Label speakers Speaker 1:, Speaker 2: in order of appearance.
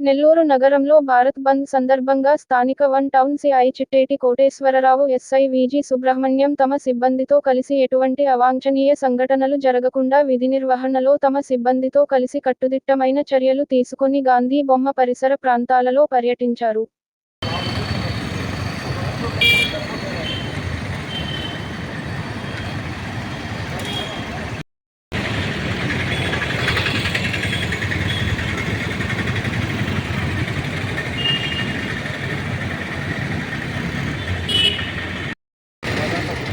Speaker 1: నెల్లూరు నగరంలో భారత్ బంద్ సందర్భంగా స్థానిక one town CI Chitteti Koteswararao SI Viji Subrahmanyam తమ సిబ్బందితో కలిసి ఎటువంటి అవాంఛనీయ సంఘటనలు జరగకుండా విధి నిర్వహణలో తమ సిబ్బందితో కలిసి కట్టుదిట్టమైన చర్యలు తీసుకొని గాంధీ బొమ్మ పరిసర ప్రాంతాలలో పర్యటించారు.